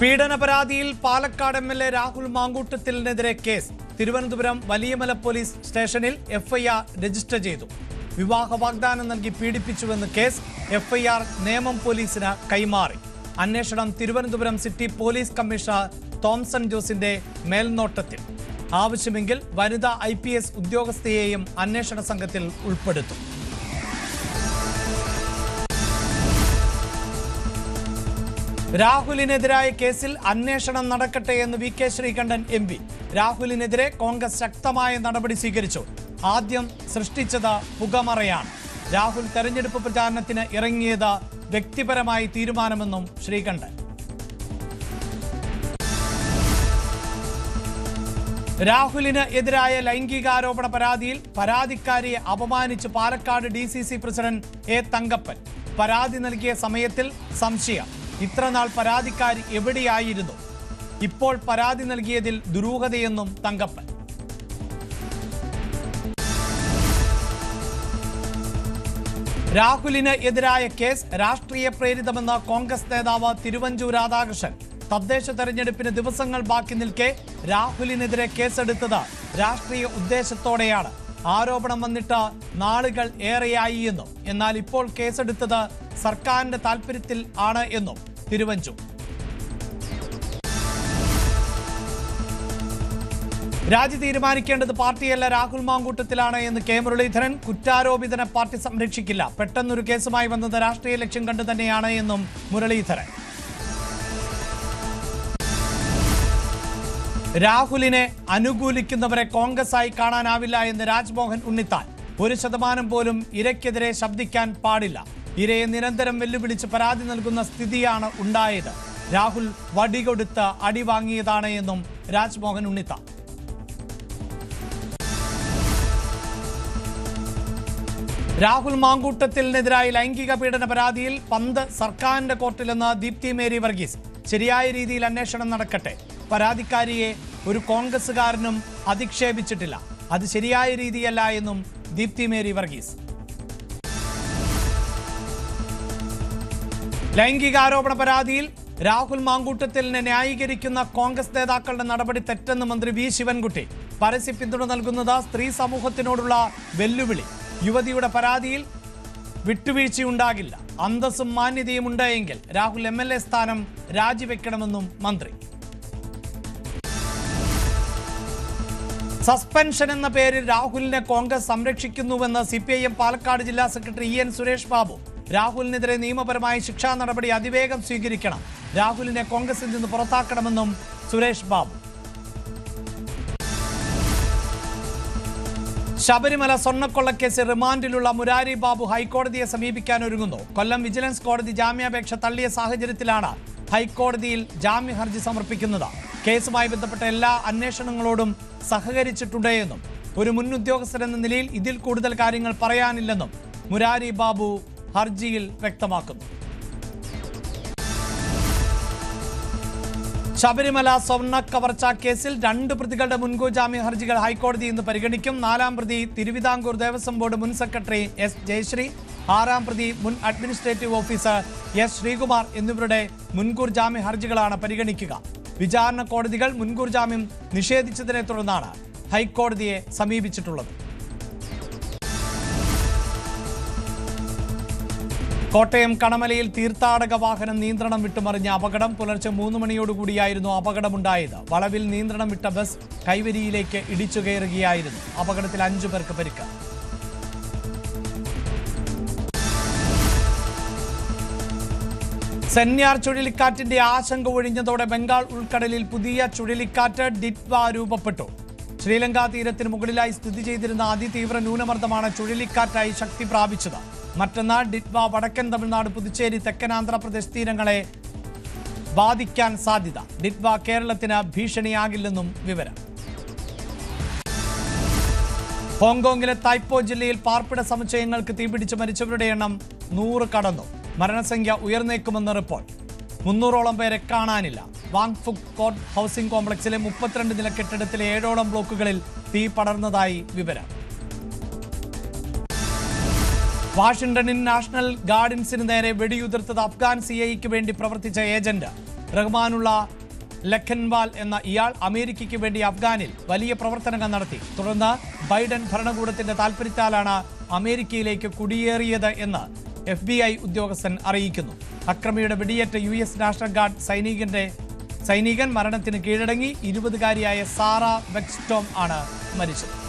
പീഡന പരാതിയിൽ Palakkad M L A Rahul മാങ്കൂട്ടത്തിലിനെതിരെ case. Thiruvananthapuram Valiyamala police സ്റ്റേഷനിൽ എഫ്ഐആർ രജിസ്റ്റർ ചെയ്തു. വിവാഹ വാഗ്ദാനം നൽകി പീഡിപ്പിച്ചുവെന്ന് കേസ് എഫ്ഐആർ നിയമം പോലീസിന് കൈമാറി. അന്വേഷണം Thiruvananthapuram city police commissioner Thomson ജോസിന്റെ മേൽനോട്ടത്തിൽ. ആവശ്യമെങ്കിൽ വനിതാ ഐ ഉദ്യോഗസ്ഥയെയും അന്വേഷണ സംഘത്തിൽ ഉൾപ്പെടുത്തും. രാഹുലിനെതിരായ കേസിൽ അന്വേഷണം നടക്കട്ടെ എന്ന് V K Sreekandan M P. രാഹുലിനെതിരെ Congress ശക്തമായ നടപടി സ്വീകരിച്ചു. ആദ്യം സൃഷ്ടിച്ചത് പുകമറയാണ്. രാഹുൽ തെരഞ്ഞെടുപ്പ് പ്രചാരണത്തിന് ഇറങ്ങിയത് വ്യക്തിപരമായി തീരുമാനമെന്നും ശ്രീകണ്ഠൻ. രാഹുലിന് എതിരായ ലൈംഗികാരോപണ പരാതിയിൽ പരാതിക്കാരിയെ അപമാനിച്ച് Palakkad D president A Thankappan. പരാതി നൽകിയ സമയത്തിൽ സംശയം. ഇത്രനാൾ പരാതിക്കാരി എവിടെയായിരുന്നു? ഇപ്പോൾ പരാതി നൽകിയതിൽ ദുരൂഹതയെന്നും തങ്കപ്പൻ. രാഹുലിന് എതിരായ കേസ് രാഷ്ട്രീയ പ്രേരിതമെന്ന് കോൺഗ്രസ് നേതാവ് തിരുവഞ്ചൂർ രാധാകൃഷ്ണൻ. തദ്ദേശ തെരഞ്ഞെടുപ്പിന് ദിവസങ്ങൾ ബാക്കി നിൽക്കെ രാഹുലിനെതിരെ കേസെടുത്തത് രാഷ്ട്രീയ ഉദ്ദേശത്തോടെയാണ്. ആരോപണം വന്നിട്ട് നാളുകൾ ഏറെയായി എന്നും. എന്നാൽ ഇപ്പോൾ കേസെടുത്തത് സർക്കാരിന്റെ താൽപര്യത്തിൽ ആണ് എന്നും തിരുവഞ്ചൂർ. രാജി തീരുമാനിക്കേണ്ടത് പാർട്ടിയല്ല രാഹുൽ മാങ്കൂട്ടത്തിലാണ് എന്ന് കെ. മുരളീധരൻ കുറ്റാരോപിതനെ പാർട്ടി സംരക്ഷിക്കില്ല. പെട്ടെന്നൊരു കേസുമായി വന്നത് രാഷ്ട്രീയ ലക്ഷ്യം കണ്ടു തന്നെയാണ് എന്നും മുരളീധരൻ. രാഹുലിനെ അനുകൂലിക്കുന്നവരെ കോൺഗ്രസ് ആയി കാണാനാവില്ല എന്ന് രാജ്മോഹൻ ഉണ്ണിത്താൻ. ഒരു ശതമാനം പോലും ഇരയ്ക്കെതിരെ ശബ്ദിക്കാൻ പാടില്ല. ഇരയെ നിരന്തരം വെല്ലുവിളിച്ച് പരാതി നൽകുന്ന സ്ഥിതിയാണ് ഉണ്ടായത്. രാഹുൽ വടികൊടുത്ത് അടി വാങ്ങിയതാണ് എന്നും രാജ്മോഹൻ ഉണ്ണിത്ത. രാഹുൽ മാങ്കൂട്ടത്തിനെതിരായ ലൈംഗിക പീഡന പരാതിയിൽ പന്ത് സർക്കാരിന്റെ കോർട്ടിലെന്ന് ദീപ്തി മേരി വർഗീസ്. ശരിയായ രീതിയിൽ അന്വേഷണം നടക്കട്ടെ. പരാതിക്കാരിയെ ഒരു കോൺഗ്രസുകാരനും അധിക്ഷേപിച്ചിട്ടില്ല. അത് ശരിയായ രീതിയല്ല എന്നും ദീപ്തി മേരി വർഗീസ്. ലൈംഗികാരോപണ പരാതിയിൽ രാഹുൽ മാങ്കൂട്ടത്തിലിനെ ന്യായീകരിക്കുന്ന കോൺഗ്രസ് നേതാക്കളുടെ നടപടി തെറ്റെന്ന് മന്ത്രി വി ശിവൻകുട്ടി. പരസ്യ പിന്തുണ നൽകുന്നത് സ്ത്രീ സമൂഹത്തിനോടുള്ള വെല്ലുവിളി. യുവതിയുടെ പരാതിയിൽ വിട്ടുവീഴ്ചയുണ്ടാകില്ല. അന്തസ്സും മാന്യതയും ഉണ്ടായെങ്കിൽ രാഹുൽ എം എൽ എ സ്ഥാനം രാജിവെക്കണമെന്നും മന്ത്രി. സസ്പെൻഷൻ എന്ന പേരിൽ രാഹുലിനെ കോൺഗ്രസ് സംരക്ഷിക്കുന്നുവെന്ന് സി പാലക്കാട് ജില്ലാ secretary E N Suresh Babu. രാഹുലിനെതിരെ നിയമപരമായ ശിക്ഷാ നടപടി അതിവേഗം സ്വീകരിക്കണം. രാഹുലിനെ കോൺഗ്രസിൽ നിന്ന് പുറത്താക്കണമെന്നും സുരേഷ് ബാബു. ശബരിമല സ്വർണക്കൊള്ളക്കേസ് റിമാൻഡിലുള്ള മുരാരി ബാബു ഹൈക്കോടതിയെ സമീപിക്കാൻ ഒരുങ്ങുന്നു. കൊല്ലം വിജിലൻസ് കോടതി ജാമ്യാപേക്ഷ തള്ളിയ സാഹചര്യത്തിലാണ് ഹൈക്കോടതിയിൽ ജാമ്യ ഹർജി സമർപ്പിക്കുന്നത്. കേസുമായി ബന്ധപ്പെട്ട എല്ലാ അന്വേഷണങ്ങളോടും സഹകരിച്ചിട്ടുണ്ട് എന്നും ഒരു മുൻ ഉദ്യോഗസ്ഥരെന്ന നിലയിൽ ഇതിൽ കൂടുതൽ കാര്യങ്ങൾ പറയാനില്ലെന്നും മുരാരി ബാബു ഹർജിയിൽ വ്യക്തമാക്കുന്നു. ശബരിമല സ്വർണ കവർച്ചാ കേസിൽ രണ്ട് പ്രതികളുടെ മുൻകൂർ ജാമ്യ ഹർജികൾ ഹൈക്കോടതി ഇന്ന് പരിഗണിക്കും. നാലാം പ്രതി തിരുവിതാംകൂർ ദേവസ്വം ബോർഡ് മുൻ സെക്രട്ടറി എസ് ജയശ്രീ ആറാം പ്രതി മുൻ അഡ്മിനിസ്ട്രേറ്റീവ് ഓഫീസർ എസ് ശ്രീകുമാർ എന്നിവരുടെ മുൻകൂർ ജാമ്യ ഹർജികളാണ് പരിഗണിക്കുക. വിചാരണ കോടതികൾ മുൻകൂർ ജാമ്യം നിഷേധിച്ചതിനെ തുടർന്നാണ് ഹൈക്കോടതിയെ സമീപിച്ചിട്ടുള്ളത്. കോട്ടയം കണമലയിൽ തീർത്ഥാടക വാഹനം നിയന്ത്രണം വിട്ടുമറിഞ്ഞ അപകടം പുലർച്ചെ മൂന്ന് മണിയോടുകൂടിയായിരുന്നു അപകടമുണ്ടായത്. വളവിൽ നിയന്ത്രണം വിട്ട ബസ് കൈവരിയിലേക്ക് ഇടിച്ചു കയറുകയായിരുന്നു. അപകടത്തിൽ അഞ്ചു പേർക്ക് പരിക്ക്. സെന്യാർ ചുഴലിക്കാറ്റിന്റെ ആശങ്ക ഒഴിഞ്ഞതോടെ ബംഗാൾ ഉൾക്കടലിൽ പുതിയ ചുഴലിക്കാറ്റ് ഡിറ്റ്വ രൂപപ്പെട്ടു. ശ്രീലങ്ക തീരത്തിന് മുകളിലായി സ്ഥിതി ചെയ്തിരുന്ന അതിതീവ്ര ന്യൂനമർദ്ദമാണ് ചുഴലിക്കാറ്റായി ശക്തി പ്രാപിച്ചത്. മറ്റന്നാൾ ഡിറ്റ്വ വടക്കൻ തമിഴ്നാട് പുതുച്ചേരി തെക്കൻ ആന്ധ്രാപ്രദേശ് തീരങ്ങളെ ബാധിക്കാൻ സാധ്യത. ഡിറ്റ്വ കേരളത്തിന് ഭീഷണിയാകില്ലെന്നും വിവരം. ഹോങ്കോങ്ങിലെ തായ്പോ ജില്ലയിൽ പാർപ്പിട സമുച്ചയങ്ങൾക്ക് തീപിടിച്ച് മരിച്ചവരുടെ എണ്ണം നൂറ് കടന്നു. മരണസംഖ്യ ഉയർന്നേക്കുമെന്ന് റിപ്പോർട്ട്. മുന്നൂറോളം പേരെ കാണാനില്ല. വാങ്ഫുക് കോർട്ട് ഹൗസിംഗ് കോംപ്ലക്സിലെ മുപ്പത്തിരണ്ട് നില കെട്ടിടത്തിലെ ഏഴോളം ബ്ലോക്കുകളിൽ തീ പടർന്നതായി വിവരം. വാഷിംഗ്ടണിൽ നാഷണൽ ഗാർഡൻസിന് നേരെ വെടിയുതിർത്തത് അഫ്ഗാൻ സി ഐക്ക് വേണ്ടി പ്രവർത്തിച്ച ഏജന്റ്. റഹ്മാനുള്ള ലഖൻവാൽ എന്ന ഇയാൾ അമേരിക്കയ്ക്ക് വേണ്ടി അഫ്ഗാനിൽ വലിയ പ്രവർത്തനങ്ങൾ നടത്തി. തുടർന്ന് ബൈഡൻ ഭരണകൂടത്തിന്റെ താൽപര്യത്താലാണ് അമേരിക്കയിലേക്ക് കുടിയേറിയത് എന്ന് എഫ് ബി ഐ ഉദ്യോഗസ്ഥൻ അറിയിക്കുന്നു. അക്രമിയുടെ വെടിയേറ്റ യു എസ് നാഷണൽ ഗാർഡ് സൈനികന്റെ സൈനികൻ മരണത്തിന് കീഴടങ്ങി. ഇരുപതുകാരിയായ സാറ വെക്സ്റ്റോം ആണ് മരിച്ചത്.